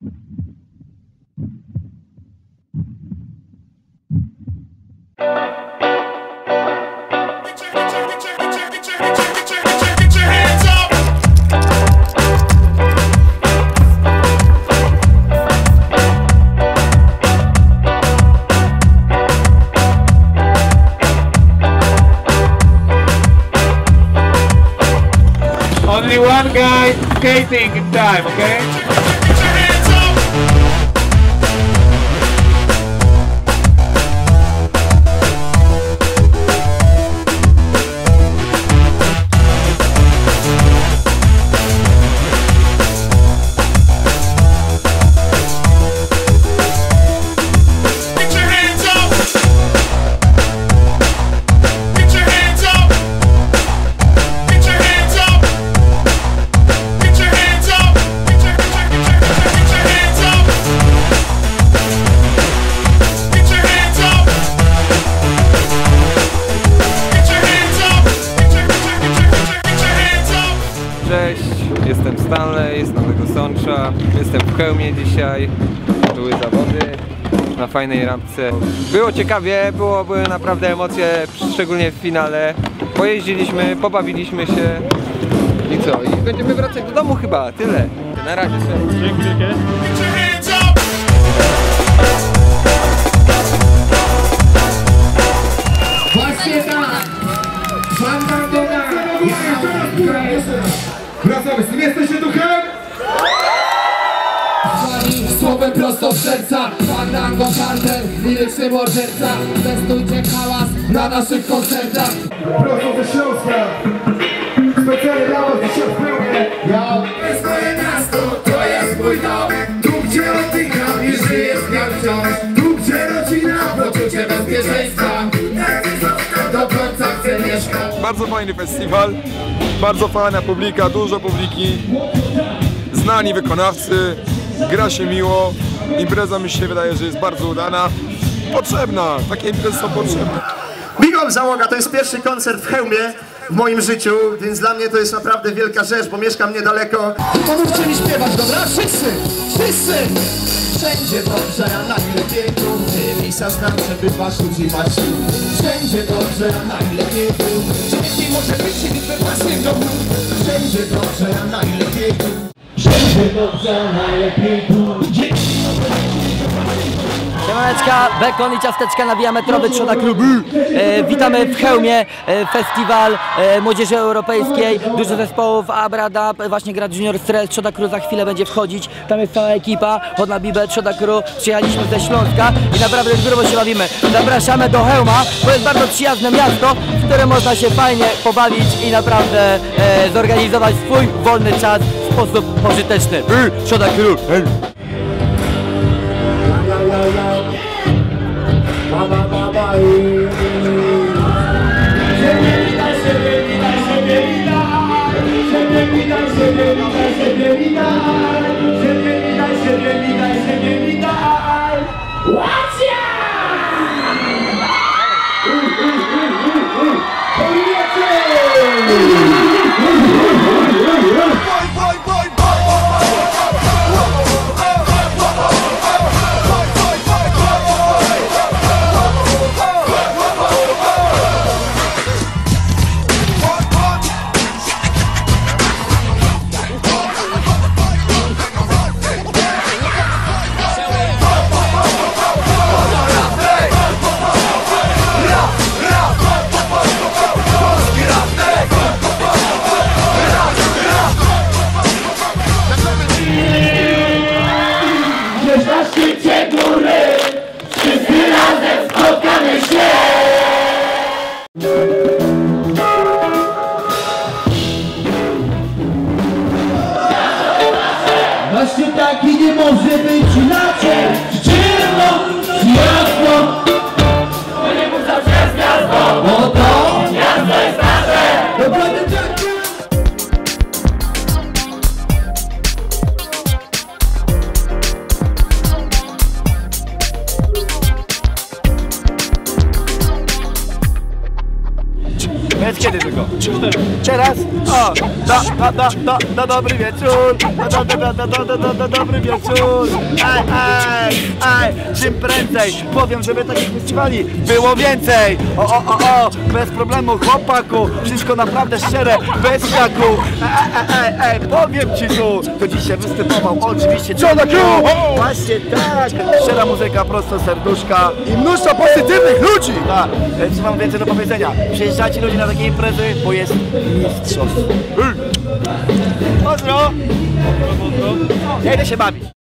Only one guy skating in time, okay? Z Nowego Sącza. Jestem w Chełmie dzisiaj. Były zawody na fajnej rampce. Było ciekawie, było, były naprawdę emocje, szczególnie w finale. Pojeździliśmy, pobawiliśmy się i co? I będziemy wracać do domu chyba, tyle. Na razie, your Prosto w serca Fandango kartel, liryczny morderca. Testujcie hałas na naszych koncertach. Prosto ze Śląska. Specjalnie dla was dzisiaj w pełni. Ja To jest moje miasto, to jest mój dom. Tu gdzie oddycham i żyję z dnia wciąż Tu gdzie rodzina, poczucie bezpieczeństwa. Do końca chcę mieszkać. Bardzo fajny festiwal, bardzo fajna publika, dużo publiki, znani wykonawcy, gra się miło, impreza mi się wydaje, że jest bardzo udana, potrzebna, takie imprezy są potrzebne. Big up załoga, to jest pierwszy koncert w Chełmie w moim życiu, więc dla mnie to jest naprawdę wielka rzecz, bo mieszkam niedaleko. Pomóżcie mi śpiewać, dobra? Wszyscy! Wszyscy! Wszędzie dobrze, a najlepiej tu Ty misa znam, żeby was ludzi tu Wszędzie dobrze, a najlepiej tu Człowiek może być i we własnym domu Wszędzie dobrze, a najlepiej tu Siemaneczka, bekon i ciasteczka nawija metrowy Trzoda Klubu. E, witamy w Chełmie, e, festiwal e, młodzieży europejskiej, dużo zespołów, Abrada, właśnie gra Junior Stress, Trzoda Crew za chwilę będzie wchodzić, tam jest cała ekipa, Hodna Bibę, Trzoda Crew, przyjechaliśmy ze Śląska i naprawdę zdrowo się bawimy. Zapraszamy do Chełma, bo jest bardzo przyjazne miasto, w którym można się fajnie pobawić i naprawdę e, zorganizować swój wolny czas postęp pożyteczny. Brr, szkoda król. What's ya? Kiedy tylko? Teraz? O, da, da, da, da, da, dobry wieczór, da, da, da, da, da, da, da, da, dobry wieczór. Ej, ej, ej, czym prędzej powiem, żeby takich festiwali było więcej. O, o, o, o, bez problemu chłopaku, wszystko naprawdę szczere, bez strachu. Ej, ej, ej, ej, powiem ci tu, to dzisiaj występował oczywiście John Właśnie tak, szczera muzyka prosto serduszka i mnóstwo pozytywnych ludzi. Tak, e, co mam więcej do powiedzenia, przyjeżdżajcie ludzie na takie imprezy, bo jest mistrzostwo. Pozdro! Ja idę się bawić.